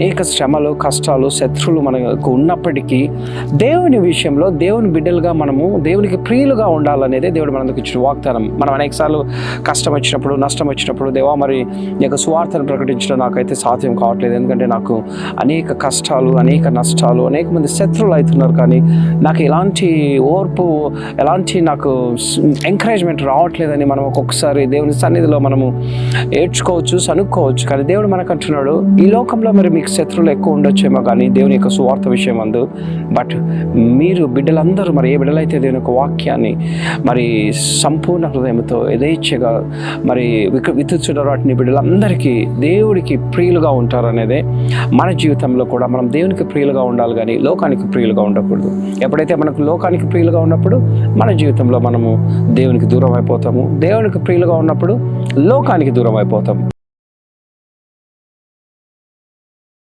అనేక శ్రమలు కష్టాలు శత్రువులు మనకు ఉన్నప్పటికీ దేవుని విషయంలో దేవుని బిడ్డలుగా మనము దేవునికి ప్రియులుగా ఉండాలనేదే దేవుడు మనకు ఇచ్చిన వాగ్దానం. మనం అనేకసార్లు కష్టం వచ్చినప్పుడు నష్టం వచ్చినప్పుడు దేవా మరి యొక్క స్వార్థను ప్రకటించడం నాకైతే సాధ్యం కావట్లేదు. ఎందుకంటే నాకు అనేక కష్టాలు అనేక నష్టాలు అనేక మంది శత్రువులు అవుతున్నారు. కానీ నాకు ఎలాంటి ఓర్పు ఎలాంటి నాకు ఎంకరేజ్మెంట్ రావట్లేదని మనం ఒక్కొక్కసారి దేవుని సన్నిధిలో మనము ఏడ్చుకోవచ్చు సనుక్కోవచ్చు. కానీ దేవుడు మనకు అంటున్నాడు ఈ లోకంలో మరి మీకు శత్రువులు ఎక్కువ ఉండొచ్చేమో కానీ దేవుని యొక్క సువార్త విషయం అందు. బట్ మీరు బిడ్డలందరూ మరి ఏ బిడ్డలైతే దేవుని యొక్క వాక్యాన్ని మరి సంపూర్ణ హృదయంతో యథేచ్ఛగా మరి విక వాటిని బిడ్డలందరికీ దేవుడికి ప్రియులుగా ఉంటారనేదే మన జీవితంలో కూడా మనం దేవునికి ప్రియులుగా ఉండాలి కానీ లోకానికి ప్రియులుగా ఉండకూడదు. ఎప్పుడైతే మనకు లోకానికి ప్రియులుగా ఉన్నప్పుడు మన జీవితంలో మనము దేవునికి దూరం అయిపోతాము. దేవునికి ప్రియులుగా ఉన్నప్పుడు లోకానికి దూరం అయిపోతాము.